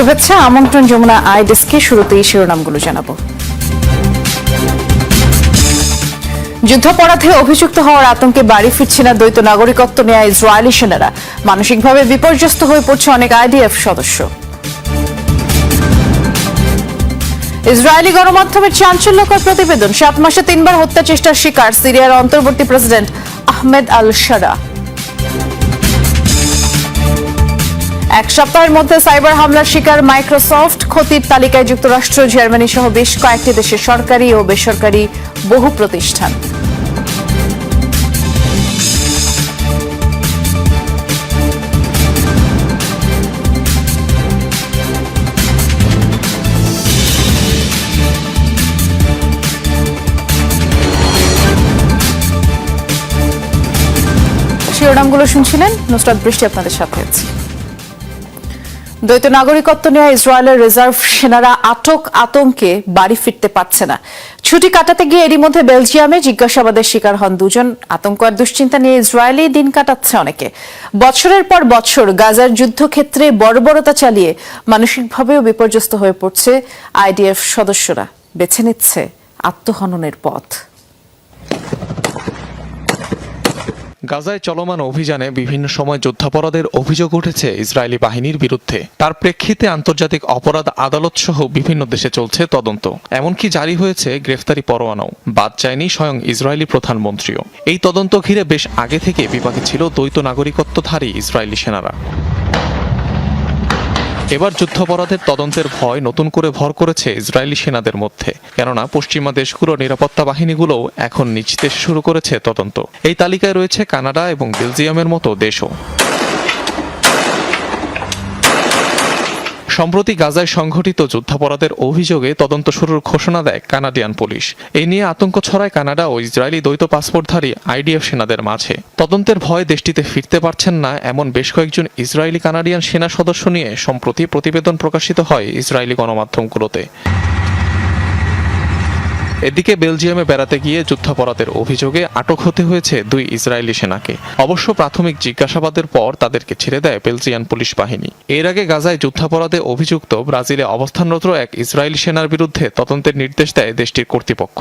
শুভেচ্ছা, আমন্ত্রণ যমুনা আই ডেস্কে শুরুতেই শিরোনামগুলো জানাব। যুদ্ধাপরাধে অভিযুক্ত হওয়ার আতঙ্কে বাড়ি ফিরছে না দ্বৈত নাগরিকত্ব নেয়া ইসরায়েলি সেনারা। মানসিকভাবে বিপর্যস্ত হয়ে পড়ছে অনেক আইডিএফ সদস্য। ইসরায়েলি গণমাধ্যমের চাঞ্চল্যকর প্রতিবেদন, সাত মাসে তিনবার হত্যা চেষ্টার শিকার সিরিয়ার অন্তর্বর্তী প্রেসিডেন্ট আহমেদ আল সারা এক সপ্তাহের মধ্যে সাইবার হামলার শিকার মাইক্রোসফট ক্ষতির তালিকায় যুক্তরাষ্ট্র জার্মানি সহ বেশ কয়েকটি দেশের সরকারি ও বেসরকারি বহু প্রতিষ্ঠান। শিরোনামগুলো শুনছিলেন, নুসরাত বৃষ্টি আপনাদের সাথে আছি। দ্বৈত নাগরিকত্ব নেওয়া ইসরায়েলের রিজার্ভ সেনারা আটক আতঙ্কে বাড়ি ফিরতে পারছে না। ছুটি কাটাতে গিয়ে এরই মধ্যে বেলজিয়ামে জিজ্ঞাসাবাদের শিকার হন দুজন। আতঙ্ক আর দুশ্চিন্তা নিয়ে ইসরায়েলি দিন কাটাচ্ছে অনেকে। বছরের পর বছর গাজার যুদ্ধক্ষেত্রে বর্বরতা চালিয়ে মানসিকভাবেও বিপর্যস্ত হয়ে পড়ছে আইডিএফ সদস্যরা। বেছে নিচ্ছে আত্মহননের পথ। গাজায় চলমান অভিযানে বিভিন্ন সময় যুদ্ধাপরাধের অভিযোগ উঠেছে ইসরায়েলি বাহিনীর বিরুদ্ধে। তার প্রেক্ষিতে আন্তর্জাতিক অপরাধ আদালত সহ বিভিন্ন দেশে চলছে তদন্ত। এমনকি জারি হয়েছে গ্রেফতারি পরোয়ানাও। বাদ যায়নি স্বয়ং ইসরায়েলি প্রধানমন্ত্রীও। এই তদন্ত ঘিরে বেশ আগে থেকে বিপাকে ছিল দ্বৈত নাগরিকত্বধারী ইসরায়েলি সেনারা। এবার যুদ্ধাপরাধের তদন্তের ভয় নতুন করে ভর করেছে ইসরায়েলি সেনাদের মধ্যে। কেননা, পশ্চিমা দেশগুলোর নিরাপত্তা বাহিনীগুলোও এখন নিজ দেশে শুরু করেছে তদন্ত। এই তালিকায় রয়েছে কানাডা এবং বেলজিয়ামের মতো দেশও। সম্প্রতি গাজায় সংঘটিত যুদ্ধাপরাধের অভিযোগে তদন্ত শুরুর ঘোষণা দেয় কানাডিয়ান পুলিশ। এই নিয়ে আতঙ্ক ছড়ায় কানাডা ও ইসরায়েলি দ্বৈত পাসপোর্টধারী আইডিএফ সেনাদের মাঝে। তদন্তের ভয়ে দেশটিতে ফিরতে পারছেন না এমন বেশ কয়েকজন ইসরায়েলি কানাডিয়ান সেনা সদস্য নিয়ে সম্প্রতি প্রতিবেদন প্রকাশিত হয় ইসরায়েলি গণমাধ্যমগুলোতে। এদিকে বেলজিয়ামে বেড়াতে গিয়ে যুদ্ধাপরাধের অভিযোগে আটক হতে হয়েছে দুই ইসরায়েলি সেনাকে। অবশ্য প্রাথমিক জিজ্ঞাসাবাদের পর তাদেরকে ছেড়ে দেয় বেলজিয়ান পুলিশ বাহিনী। এর আগে গাজায় যুদ্ধাপরাধে অভিযুক্ত ব্রাজিলে অবস্থানরত এক ইসরায়েলি সেনার বিরুদ্ধে তদন্তের নির্দেশ দেয় দেশটির কর্তৃপক্ষ।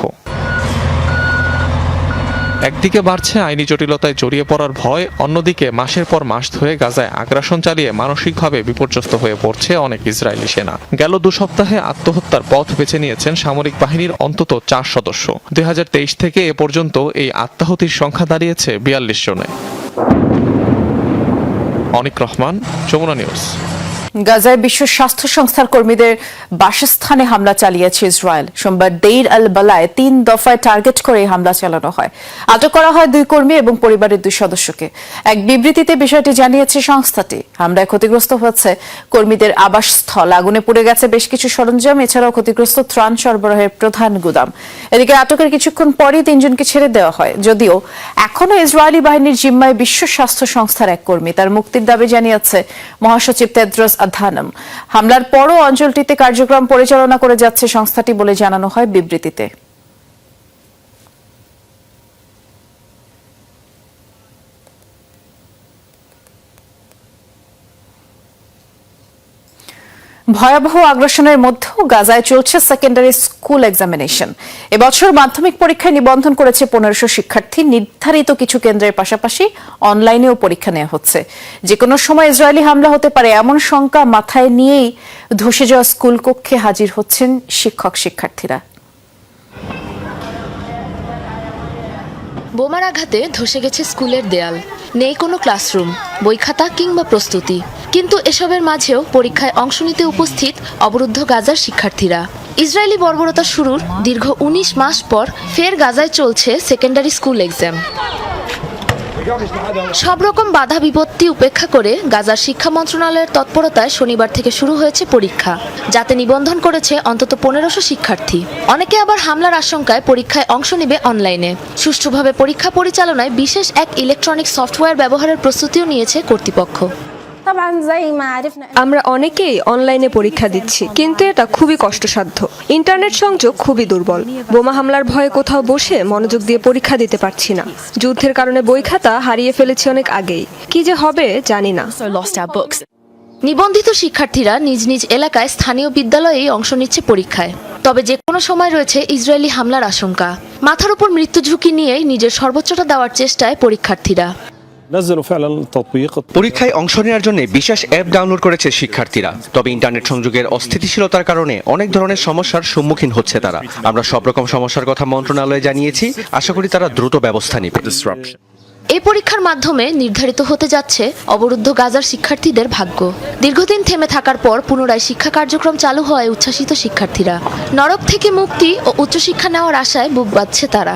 একদিকে বাড়ছে আইনি জটিলতায় জড়িয়ে পড়ার ভয়, অন্যদিকে মাসের পর মাস ধরে গাজায় আগ্রাসন চালিয়ে মানসিকভাবে বিপর্যস্ত হয়ে পড়ছে অনেক ইসরায়েলি সেনা। গেল দু সপ্তাহে আত্মহত্যার পথ বেছে নিয়েছেন সামরিক বাহিনীর অন্তত চার সদস্য। দুই হাজার তেইশ থেকে এ পর্যন্ত এই আত্মাহুতির সংখ্যা দাঁড়িয়েছে বিয়াল্লিশ জনে। অনিক রহমান, যমুনা নিউজ। গাজায় বিশ্ব স্বাস্থ্য সংস্থার কর্মীদের বাসস্থানে হামলা চালিয়েছে ইসরায়েল। সোমবার দেইর আল বালায় তিন দফায় টার্গেট করে হামলা চালানো হয়। আটক করা হয় দুই কর্মী এবং পরিবারের দুই সদস্যকে। এক বিবৃতিতে বিষয়টি জানিয়েছে সংস্থাটি। হামলায় ক্ষতিগ্রস্ত হচ্ছে কর্মীদের আবাসস্থল। আগুনে পুড়ে গেছে বেশ কিছু সরঞ্জাম, এছাড়াও ক্ষতিগ্রস্ত ত্রাণ সরবরাহের প্রধান গুদাম। এদিকে আটকের কিছুক্ষণ পরই তিনজনকে ছেড়ে দেওয়া হয়। যদিও এখনও ইসরায়েলি বাহিনীর জিম্মায় বিশ্ব স্বাস্থ্য সংস্থার এক কর্মী। তার মুক্তির দাবি জানিয়েছে মহাসচিব তেদ্রস আধানম হামলার পরও অঞ্চলটিতে কার্যক্রম পরিচালনা করে যাচ্ছে সংস্থাটি বলে জানানো হয় বিবৃতিতে। ভয়াবহ আগ্রাসনের মধ্যেও গাজায় চলছে সেকেন্ডারি স্কুল এক্সামিনেশন এবছর মাধ্যমিক পরীক্ষায় নিবন্ধন করেছে পনেরোশো শিক্ষার্থী। নির্ধারিত কিছু কেন্দ্রের পাশাপাশি অনলাইনেও পরীক্ষা নেওয়া হচ্ছে। যে কোনো সময় ইসরায়েলি হামলা হতে পারে, এমন শঙ্কা মাথায় নিয়েই ধসে যাওয়া স্কুল কক্ষে হাজির হচ্ছেন শিক্ষক শিক্ষার্থীরা বোমার আঘাতে ধসে গেছে স্কুলের দেয়াল। নেই কোনো ক্লাসরুম, বই খাতা কিংবা প্রস্তুতি। কিন্তু এসবের মাঝেও পরীক্ষায় অংশ নিতে উপস্থিত অবরুদ্ধ গাজার শিক্ষার্থীরা। ইসরায়েলি বর্বরতা শুরুর দীর্ঘ ১৯ মাস পর ফের গাজায় চলছে সেকেন্ডারি স্কুল এক্সাম। সব রকম বাধা বিপত্তি উপেক্ষা করে গাজার শিক্ষা মন্ত্রণালয়ের তৎপরতায় শনিবার থেকে শুরু হয়েছে পরীক্ষা, যাতে নিবন্ধন করেছে অন্তত পনেরোশো শিক্ষার্থী। অনেকে আবার হামলার আশঙ্কায় পরীক্ষায় অংশ নেবে অনলাইনে। সুষ্ঠুভাবে পরীক্ষা পরিচালনায় বিশেষ এক ইলেকট্রনিক সফটওয়্যার ব্যবহারের প্রস্তুতিও নিয়েছে কর্তৃপক্ষ। আমরা অনেকেই অনলাইনে পরীক্ষা দিচ্ছি কিন্তু এটা খুবই কষ্টসাধ্য। ইন্টারনেট সংযোগ খুবই দুর্বল। বোমা হামলার ভয়ে কোথাও বসে মনোযোগ দিয়ে পরীক্ষা দিতে পারছি না। যুদ্ধের কারণে বই খাতা হারিয়ে ফেলেছি অনেক আগেই। কি যে হবে জানি না। নিবন্ধিত শিক্ষার্থীরা নিজ নিজ এলাকায় স্থানীয় বিদ্যালয়ে অংশ নিচ্ছে পরীক্ষায়। তবে যে কোনো সময় রয়েছে ইসরায়েলি হামলার আশঙ্কা। মাথার উপর মৃত্যু ঝুঁকি নিয়েই নিজের সর্বোচ্চটা দেওয়ার চেষ্টায় পরীক্ষার্থীরা। পরীক্ষায় অংশ নেওয়ার জন্য বিশেষ অ্যাপ ডাউনলোড করেছে শিক্ষার্থীরা। তবে ইন্টারনেট সংযোগের অস্থিতিশীলতার কারণে অনেক ধরনের সমস্যার সম্মুখীন হচ্ছে তারা। আমরা সব রকম সমস্যার কথা মন্ত্রণালয়ে জানিয়েছি। আশা করি তারা দ্রুত ব্যবস্থা নেবে। এই পরীক্ষার মাধ্যমে নির্ধারিত হতে যাচ্ছে অবরুদ্ধ গাজার শিক্ষার্থীদের ভাগ্য। দীর্ঘদিন থেমে থাকার পর পুনরায় শিক্ষা কার্যক্রম চালু হওয়ায় উচ্ছ্বাসিত শিক্ষার্থীরা। নরক থেকে মুক্তি ও উচ্চশিক্ষা নেওয়ার আশায় বুক বাঁধছে তারা।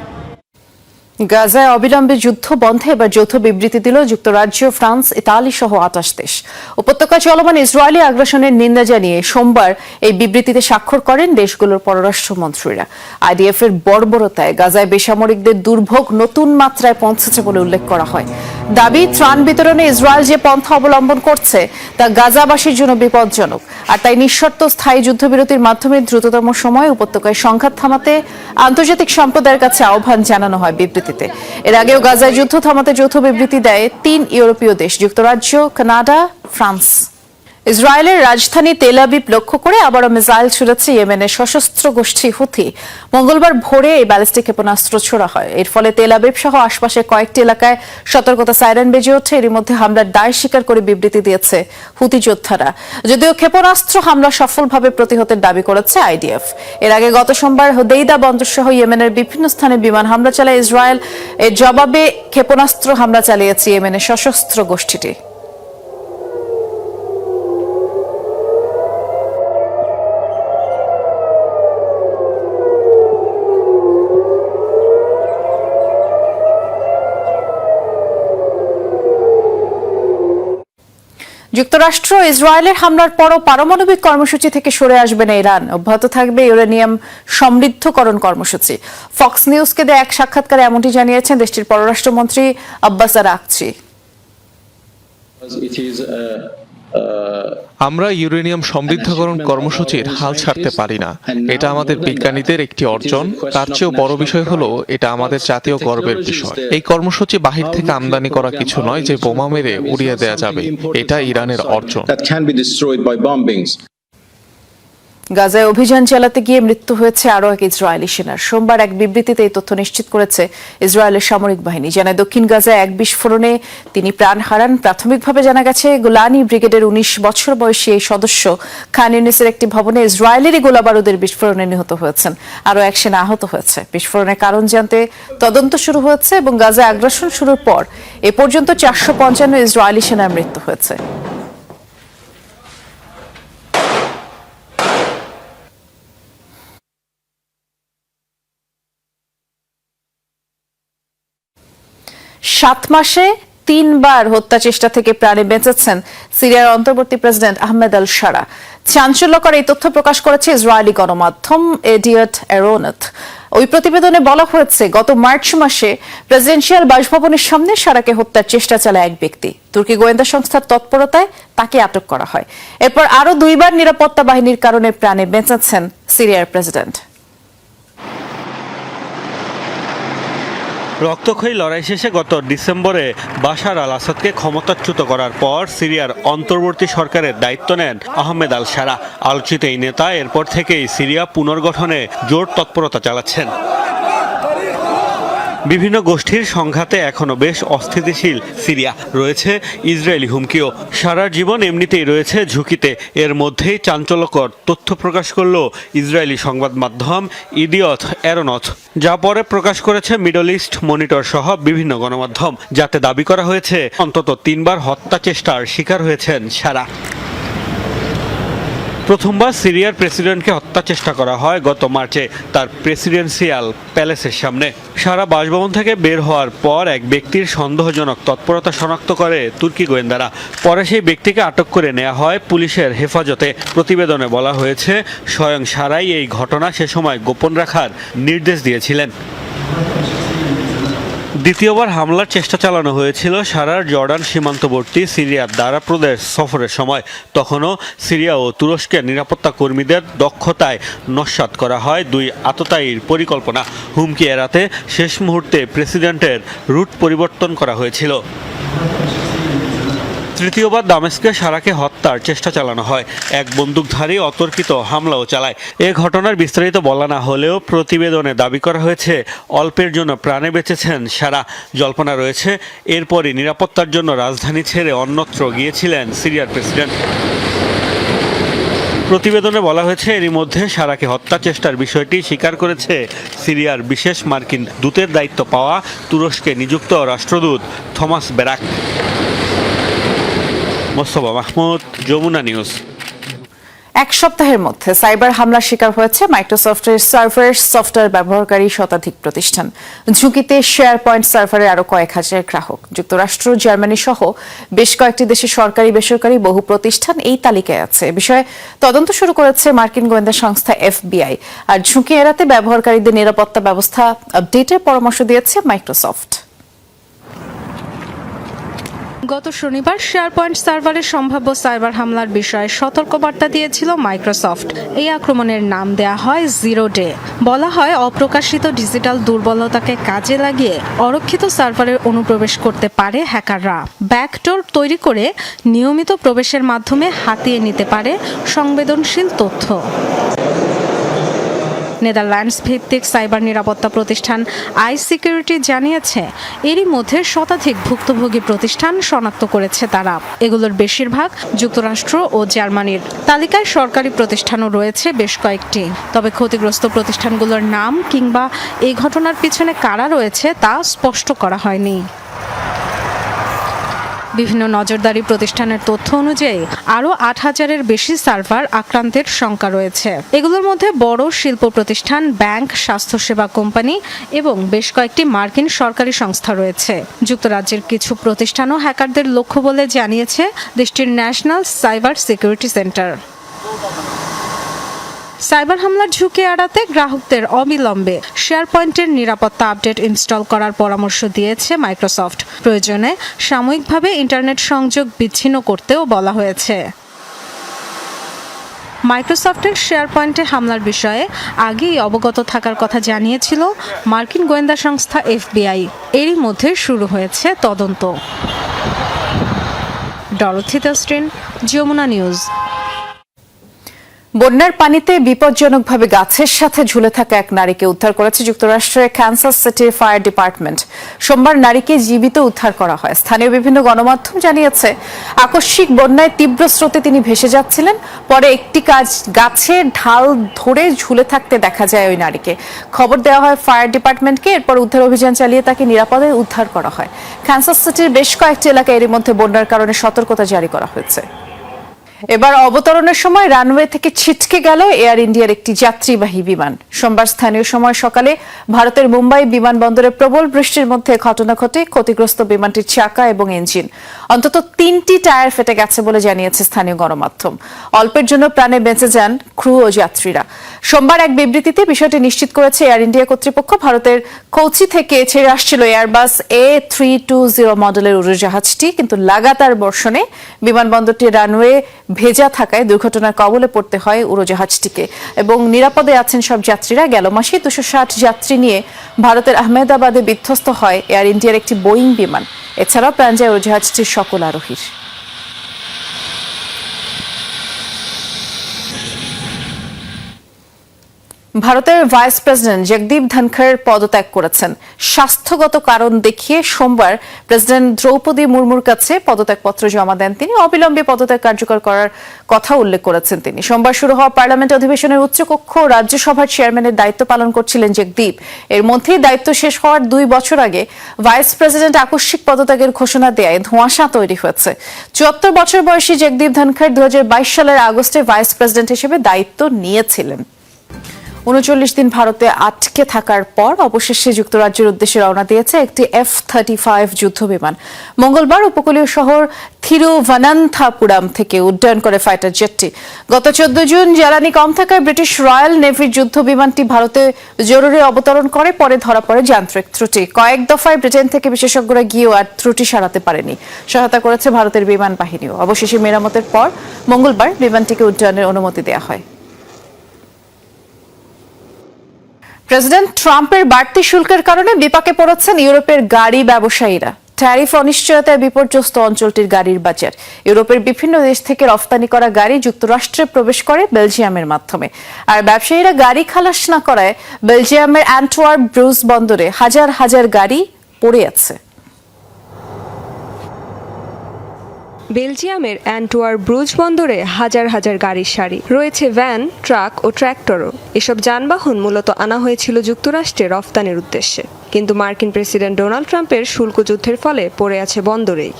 গাজায় অবিলম্বে যুদ্ধ বন্ধে এবার যৌথ বিবৃতি দিল যুক্তরাজ্য, ফ্রান্স, ইতালি সহ আটাশ দেশ। উপত্যকা চলমান ইসরায়েলি আগ্রাসনের নিন্দা জানিয়ে সোমবার এই বিবৃতিতে স্বাক্ষর করেন দেশগুলোর পররাষ্ট্রমন্ত্রীরা আইডিএফ এর বর্বরতায় গাজায় বেসামরিকদের দুর্ভোগ নতুন মাত্রায় পৌঁছেছে বলে উল্লেখ করা হয়। দাবি, ত্রাণ বিতরণে ইসরায়েল যে পন্থা অবলম্বন করছে, তা গাজাবাসীর জন্য বিপজ্জনক। আর তাই নিঃশর্ত স্থায়ী যুদ্ধবিরতির মাধ্যমে দ্রুততম সময়ে উপত্যকায় সংঘাত থামাতে আন্তর্জাতিক সম্প্রদায়ের কাছে আহ্বান জানানো হয় বিবৃতিতে এর আগেও গাজায় যুদ্ধ থামাতে যৌথ বিবৃতি দেয় তিন ইউরোপীয় দেশ, যুক্তরাজ্য, কানাডা, ফ্রান্স। ইসরায়েলের রাজধানী তেল আবিব লক্ষ্য করে আবারও মিসাইল ছুড়েছে ইয়েমেনের সশস্ত্র গোষ্ঠী হুথি। মঙ্গলবার ভোরে এই ব্যালিস্টিক ক্ষেপণাস্ত্র ছোড়া হয়। এর ফলে তেল আবিব সহ আশপাশের কয়েকটি এলাকায় সতর্কতা সাইরেন বেজে ওঠে। এরই মধ্যে হামলার দায় স্বীকার করে বিবৃতি দিয়েছে হুতি যোদ্ধারা। যদিও ক্ষেপণাস্ত্র হামলা সফলভাবে প্রতিহতের দাবি করেছে আইডিএফ। এর আগে গত সোমবার হোদেইদা বন্দর সহ ইয়েমেনের বিভিন্ন স্থানে বিমান হামলা চালায় ইসরায়েল। এর জবাবে ক্ষেপণাস্ত্র হামলা চালিয়েছে ইয়েমেনের সশস্ত্র গোষ্ঠীটি। যুক্তরাষ্ট্র ইসরায়েলের হামলার পরও পারমাণবিক কর্মসূচি থেকে সরে আসবে না ইরান। অব্যাহত থাকবে ইউরেনিয়াম সমৃদ্ধকরণ কর্মসূচি। ফক্স নিউজকে দেয় এক সাক্ষাৎকারে এমনটি জানিয়েছেন দেশটির পররাষ্ট্রমন্ত্রী আব্বাস আরাকচি। আমরা ইউরেনিয়াম সমৃদ্ধকরণ কর্মসূচির হাল ছাড়তে পারি না। এটা আমাদের বিজ্ঞানীদের একটি অর্জন। তার চেয়েও বড় বিষয় হলো এটা আমাদের জাতীয় গর্বের বিষয়। এই কর্মসূচি বাহির থেকে আমদানি করা কিছু নয় যে বোমা মেরে উড়িয়ে দেওয়া যাবে। এটা ইরানের অর্জন। গাজায় অভিযান চালাতে গিয়ে মৃত্যু হয়েছে আরও এক ইসরায়েলি সেনার। সোমবার এক বিবৃতিতে এই তথ্য নিশ্চিত করেছে ইসরায়েলের সামরিক বাহিনী। জানায়, দক্ষিণ গাজায় এক বিস্ফোরণে তিনি প্রাণ হারান। প্রাথমিকভাবে জানা গেছে, গোলানি ব্রিগেডের উনিশ বছর বয়সী এই সদস্য খান ইউনিসের একটি ভবনে ইসরায়েলেরই গোলাবারুদের বিস্ফোরণে নিহত হয়েছেন। আরও এক সেনা আহত হয়েছে। বিস্ফোরণের কারণ জানতে তদন্ত শুরু হয়েছে এবং গাজায় আগ্রাসন শুরুর পর এ পর্যন্ত চারশো পঞ্চান্ন ইসরায়েলি সেনার মৃত্যু হয়েছে। সাত মাসে তিনবার হত্যা চেষ্টা থেকে প্রাণে বেঁচেছেন সিরিয়ার অন্তর্বর্তী প্রেসিডেন্ট আহমেদ আল সারা। চাঞ্চল্যকর এই তথ্য প্রকাশ করেছে ইসরায়েলি গণমাধ্যম, এডিয়ট এরোনথ ওই প্রতিবেদনে বলা হয়েছে, গত মার্চ মাসে প্রেসিডেন্সিয়াল বাসভবনের সামনে সারাকে হত্যার চেষ্টা চালায় এক ব্যক্তি। তুর্কি গোয়েন্দা সংস্থার তৎপরতায় তাকে আটক করা হয়। এরপর আরও দুইবার নিরাপত্তা বাহিনীর কারণে প্রাণে বেঁচেছেন সিরিয়ার প্রেসিডেন্ট। রক্তক্ষয়ী লড়াই শেষে গত ডিসেম্বরে বাশার আল আসাদকে ক্ষমতাচ্যুত করার পর সিরিয়ার অন্তর্বর্তী সরকারের দায়িত্ব নেন আহমেদ আল সারা। আলোচিত এই নেতা এরপর থেকেই সিরিয়া পুনর্গঠনে জোর তৎপরতা চালাচ্ছেন। বিভিন্ন গোষ্ঠীর সংঘাতে এখনও বেশ অস্থিতিশীল সিরিয়া রয়েছে ইসরায়েলি হুমকিও। সারা জীবন এমনিতেই রয়েছে ঝুঁকিতে। এর মধ্যেই চাঞ্চল্যকর তথ্য প্রকাশ করল ইসরায়েলি সংবাদ মাধ্যম ইডিয়থ অ্যারোনথ, যা পরে প্রকাশ করেছে মিডল ইস্ট মনিটর সহ বিভিন্ন গণমাধ্যম, যাতে দাবি করা হয়েছে অন্তত তিনবার হত্যা চেষ্টার শিকার হয়েছেন সারা। প্রথমবার সিরিয়ার প্রেসিডেন্টকে হত্যা চেষ্টা করা হয় গত মার্চে তার প্রেসিডেন্সিয়াল প্যালেসের সামনে। সারা বাসভবন থেকে বের হওয়ার পর এক ব্যক্তির সন্দেহজনক তৎপরতা শনাক্ত করে তুর্কি গোয়েন্দারা। পরে সেই ব্যক্তিকে আটক করে নেওয়া হয় পুলিশের হেফাজতে। প্রতিবেদনে বলা হয়েছে, স্বয়ং সারাই এই ঘটনা সে সময় গোপন রাখার নির্দেশ দিয়েছিলেন। দ্বিতীয়বার হামলার চেষ্টা চালানো হয়েছিল সারার জর্ডান সীমান্তবর্তী সিরিয়ার দ্বারা প্রদেশ সফরের সময়। তখনও সিরিয়া ও তুরস্কের নিরাপত্তা কর্মীদের দক্ষতায় নস্বাত করা হয়, দুই আততায়ীর পরিকল্পনা। হুমকি এড়াতে শেষ মুহূর্তে প্রেসিডেন্টের রুট পরিবর্তন করা হয়েছিল। তৃতীয়বার দামেস্কে সারাকে হত্যার চেষ্টা চালানো হয়। এক বন্দুকধারী অতর্কিত হামলাও চালায়। এ ঘটনার বিস্তারিত বলা না হলেও প্রতিবেদনে দাবি করা হয়েছে, অল্পের জন্য প্রাণে বেঁচেছেন সারা। জল্পনা রয়েছে, এরপরই নিরাপত্তার জন্য রাজধানী ছেড়ে অন্যত্র গিয়েছিলেন সিরিয়ার প্রেসিডেন্ট। প্রতিবেদনে বলা হয়েছে, এরই মধ্যে সারাকে হত্যা চেষ্টার বিষয়টি স্বীকার করেছে সিরিয়ার বিশেষ মার্কিন দূতের দায়িত্ব পাওয়া তুরস্কে নিযুক্ত রাষ্ট্রদূত Thomas Barrack Mostafa Mahmud, Jamuna news. এক সপ্তাহের মধ্যে সাইবার হামলার শিকার হয়েছে মাইক্রোসফটের সার্ভার সফটওয়্যার ব্যবহারকারী শতাধিক প্রতিষ্ঠান। ঝুঁকিতে শেয়ার পয়েন্ট সার্ভারের আরও কয়েক হাজার গ্রাহক। যুক্তরাষ্ট্র, জার্মানি সহ বেশ কয়েকটি দেশের সরকারি, বেসরকারি বহু প্রতিষ্ঠান এই তালিকায় আছে। বিষয়ে তদন্ত শুরু করেছে মার্কিন গোয়েন্দা সংস্থা এফবিআই। আর ঝুঁকি এড়াতে ব্যবহারকারীদের নিরাপত্তা ব্যবস্থা আপডেটের পরামর্শ দিয়েছে মাইক্রোসফট। গত শনিবার শেয়ার পয়েন্ট সার্ভারের সম্ভাব্য সাইবার হামলার বিষয়ে সতর্কবার্তা দিয়েছিল মাইক্রোসফট। এই আক্রমণের নাম দেয়া হয় জিরো ডে বলা হয় অপ্রকাশিত ডিজিটাল দুর্বলতাকে কাজে লাগিয়ে অরক্ষিত সার্ভারে অনুপ্রবেশ করতে পারে হ্যাকাররা। ব্যাকডোর তৈরি করে নিয়মিত প্রবেশের মাধ্যমে হাতিয়ে নিতে পারে সংবেদনশীল তথ্য। নেদারল্যান্ডস ভিত্তিক সাইবার নিরাপত্তা প্রতিষ্ঠান আই সিকিউরিটি জানিয়েছে, এরই মধ্যে শতাধিক ভুক্তভোগী প্রতিষ্ঠান শনাক্ত করেছে তারা। এগুলোর বেশিরভাগ যুক্তরাষ্ট্র ও জার্মানির। তালিকায় সরকারি প্রতিষ্ঠানও রয়েছে বেশ কয়েকটি। তবে ক্ষতিগ্রস্ত প্রতিষ্ঠানগুলোর নাম কিংবা এই ঘটনার পিছনে কারা রয়েছে তা স্পষ্ট করা হয়নি। বিভিন্ন নজরদারি প্রতিষ্ঠানের তথ্য অনুযায়ী আরও আট হাজারের বেশি সার্ভার আক্রান্তের সংখ্যা রয়েছে। এগুলোর মধ্যে বড় শিল্প প্রতিষ্ঠান, ব্যাংক, স্বাস্থ্যসেবা কোম্পানি এবং বেশ কয়েকটি মার্কিন সরকারি সংস্থা রয়েছে। যুক্তরাজ্যের কিছু প্রতিষ্ঠানও হ্যাকারদের লক্ষ্য বলে জানিয়েছে দেশটির national cyber security centre. Cyber হামলার ঝুঁকি এড়াতে গ্রাহকদের অবিলম্বে শেয়ার পয়েন্টের নিরাপত্তা আপডেট ইনস্টল করার পরামর্শ দিয়েছে মাইক্রোসফট। প্রয়োজনে সাময়িকভাবে ইন্টারনেট সংযোগ বিচ্ছিন্ন করতেও বলা হয়েছে। মাইক্রোসফটের শেয়ার পয়েন্টে হামলার বিষয়ে আগেই অবগত থাকার কথা জানিয়েছিল মার্কিন গোয়েন্দা সংস্থা এফবিআই। এরই মধ্যে শুরু হয়েছে তদন্ত। ডরথি তাস্ট্রিন যমুনা নিউজ। বন্যার পানিতে বিপজ্জনকভাবে গাছের সাথে ঝুলে থাকা এক নারীকে উদ্ধার করেছে যুক্তরাষ্ট্রের ক্যান্সাস সিটির ফায়ার ডিপার্টমেন্ট। সোমবার নারীকে জীবিত উদ্ধার করা হয়। স্থানীয় বিভিন্ন গণমাধ্যম জানিয়েছে, আকস্মিক বন্যায় তীব্র স্রোতে তিনি ভেসে যাচ্ছিলেন। পরে একটি কাজ গাছে ঢাল ধরে ঝুলে থাকতে দেখা যায় ওই নারীকে। খবর দেওয়া হয়, ফায়ার ডিপার্টমেন্টকে এরপর উদ্ধার অভিযান চালিয়ে তাকে নিরাপদে উদ্ধার করা হয়। ক্যান্সাস সিটির বেশ কয়েকটি এলাকায় এরই মধ্যে বন্যার কারণে সতর্কতা জারি করা হয়েছে। এবার অবতরণের সময় রানওয়ে থেকে ছিটকে গেল এয়ার ইন্ডিয়ার একটি যাত্রীবাহী বিমান। সোমবার স্থানীয় সময় সকালে ভারতের মুম্বাই বিমানবন্দরে প্রবল বৃষ্টির মধ্যে ঘটনা ঘটে। ক্ষতিগ্রস্ত বিমানটির চাকা এবং ইঞ্জিন, অন্তত তিনটি টায়ার ফেটে গেছে বলে জানিয়েছে স্থানীয় গণমাধ্যম। অল্পের জন্য প্রাণে বেঁচে যান ক্রু ও যাত্রীরা। সোমবার এক বিবৃতিতে বিষয়টি নিশ্চিত করেছে এয়ার ইন্ডিয়া কর্তৃপক্ষ। ভারতের কোচি থেকে ছেড়ে আসছিল Airbus A three two zero মডেলের উড়োজাহাজটি, কিন্তু লাগাতার বর্ষণে বিমানবন্দরটি রানওয়ে ভেজা থাকায় দুর্ঘটনার কবলে পড়তে হয় উড়োজাহাজটিকে। এবং নিরাপদে আছেন সব যাত্রীরা। গেল মাসে দুশো ষাট যাত্রী নিয়ে ভারতের আহমেদাবাদে বিধ্বস্ত হয় এয়ার ইন্ডিয়ার একটি বোয়িং বিমান। এছাড়াও প্রাণ যায় উড়োজাহাজটির সকল আরোহীর। ভারতের ভাইস প্রেসিডেন্ট জগদীপ ধনখড় পদত্যাগ করেছেন। স্বাস্থ্যগত কারণ দেখিয়ে সোমবার প্রেসিডেন্ট দ্রৌপদী মুর্মুর কাছে পদত্যাগপত্র জমা দেন তিনি। অবিলম্বে পদত্যাগ কার্যকর করার কথা উল্লেখ করেছেন তিনি। সোমবার শুরু হওয়া পার্লামেন্ট অধিবেশনের উচ্চকক্ষ রাজ্যসভার চেয়ারম্যানের দায়িত্ব পালন করছিলেন জগদীপ। এর মধ্যেই দায়িত্ব শেষ হওয়ার দুই বছর আগে ভাইস প্রেসিডেন্ট আকস্মিক পদত্যাগের ঘোষণা দেয় ধোঁয়াশা তৈরি হয়েছে। চুয়াত্তর বছর বয়সী জগদীপ ধনখড় দুই হাজার বাইশ সালের আগস্টে ভাইস প্রেসিডেন্ট হিসেবে দায়িত্ব নিয়েছিলেন। উনচল্লিশ দিন ভারতে আটকে থাকার পর অবশেষে যুক্তরাজ্যের উদ্দেশ্যে রওনা দিয়েছে একটি এফ থার্টি ফাইভ যুদ্ধ বিমান মঙ্গলবার উপকূলীয় শহর থিরুভানান্থাপুরাম থেকে উড্ডয়ন করে ফাইটার জেটটি। গত চোদ্দ জুন জ্বালানি কম থাকায় ব্রিটিশ রয়্যাল নেভির যুদ্ধ বিমানটি ভারতে জরুরি অবতরণ করে, পরে ধরা পড়ে যান্ত্রিক ত্রুটি। কয়েক দফায় ব্রিটেন থেকে বিশেষজ্ঞরা গিয়েও আর ত্রুটি সারাতে পারেনি। সহায়তা করেছে ভারতের বিমান বাহিনীও। অবশেষে মেরামতের পর মঙ্গলবার বিমানটিকে উড্ডয়নের অনুমতি দেওয়া হয়। প্রেসিডেন্ট ট্রাম্পের বাড়তি শুল্কের কারণে বিপাকে পড়েছেন ইউরোপের গাড়ি ব্যবসায়ীরা। ট্যারিফ অনিশ্চয়তায় বিপর্যস্ত অঞ্চলটির গাড়ির বাজার। ইউরোপের বিভিন্ন দেশ থেকে রফতানি করা গাড়ি যুক্তরাষ্ট্রে প্রবেশ করে বেলজিয়ামের মাধ্যমে। আর ব্যবসায়ীরা গাড়ি খালাস না করায় বেলজিয়ামের অ্যান্টওয়ার্প ব্রুজ বন্দরে হাজার হাজার গাড়ি পড়ে আছে। বেলজিয়ামের অ্যান্টোয়ার ব্রুজ বন্দরে হাজার হাজার গাড়ির সারি। রয়েছে ভ্যান, ট্রাক ও ট্র্যাক্টরও। এসব যানবাহন মূলত আনা হয়েছিল যুক্তরাষ্ট্রে রফতানির উদ্দেশ্যে। কিন্তু মার্কিন প্রেসিডেন্ট ডোনাল্ড ট্রাম্পের শুল্ক যুদ্ধের ফলে পড়ে আছে বন্দরেই।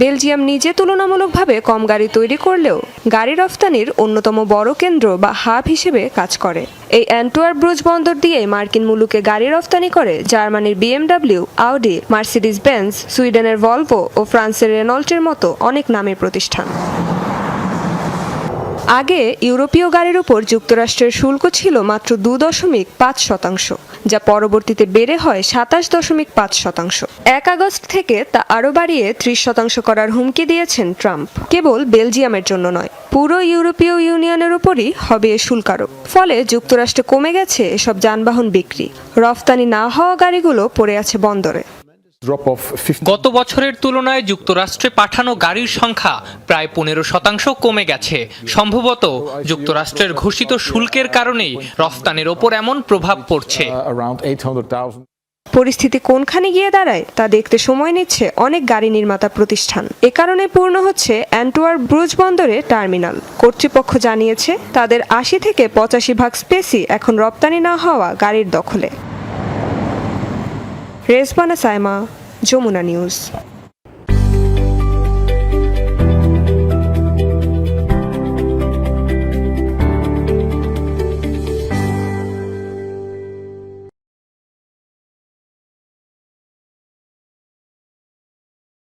বেলজিয়াম নিজে তুলনামূলকভাবে কম গাড়ি তৈরি করলেও গাড়ি রফতানির অন্যতম বড় কেন্দ্র বা হাব হিসেবে কাজ করে। এই অ্যান্টোয়ার ব্রুজ বন্দর দিয়ে মার্কিন মুলুকে গাড়ি রফতানি করে জার্মানির বিএমডাব্লিউ, আউডি মার্সিডিজ বেঞ্জ সুইডেনের ভলভো ও ফ্রান্সের রেনল্টের মতো অনেক নামের প্রতিষ্ঠান। আগে ইউরোপীয় গাড়ির উপর যুক্তরাষ্ট্রের শুল্ক ছিল মাত্র দু দশমিক পাঁচ শতাংশ, যা পরবর্তীতে বেড়ে হয় সাতাশ দশমিক পাঁচ শতাংশ। এক আগস্ট থেকে তা আরও বাড়িয়ে ত্রিশ শতাংশ করার হুমকি দিয়েছেন ট্রাম্প। কেবল বেলজিয়ামের জন্য নয় পুরো ইউরোপীয় ইউনিয়নের উপরই হবে এ শুল্কারোপ। ফলে যুক্তরাষ্ট্রে কমে গেছে এসব যানবাহন বিক্রি। রফতানি না হওয়া গাড়িগুলো পড়ে আছে বন্দরে। গত বছরের তুলনায় যুক্তরাষ্ট্রে পাঠানো গাড়ির সংখ্যা প্রায় পনেরো শতাংশ কমে গেছে। সম্ভবত যুক্তরাষ্ট্রের ঘোষিত শুল্কের কারণেই রফতানির ওপর এমন প্রভাব পড়ছে। পরিস্থিতি কোনখানে গিয়ে দাঁড়ায় তা দেখতে সময় নিচ্ছে অনেক গাড়ি নির্মাতা প্রতিষ্ঠান। এ কারণে পূর্ণ হচ্ছে অ্যান্টোয়ার ব্রুজ বন্দরে টার্মিনাল। কর্তৃপক্ষ জানিয়েছে, তাদের আশি থেকে পঁচাশি ভাগ স্পেসই এখন রপ্তানি না হওয়া গাড়ির দখলে। রেসবানা সাইমা, যমুনা নিউজ।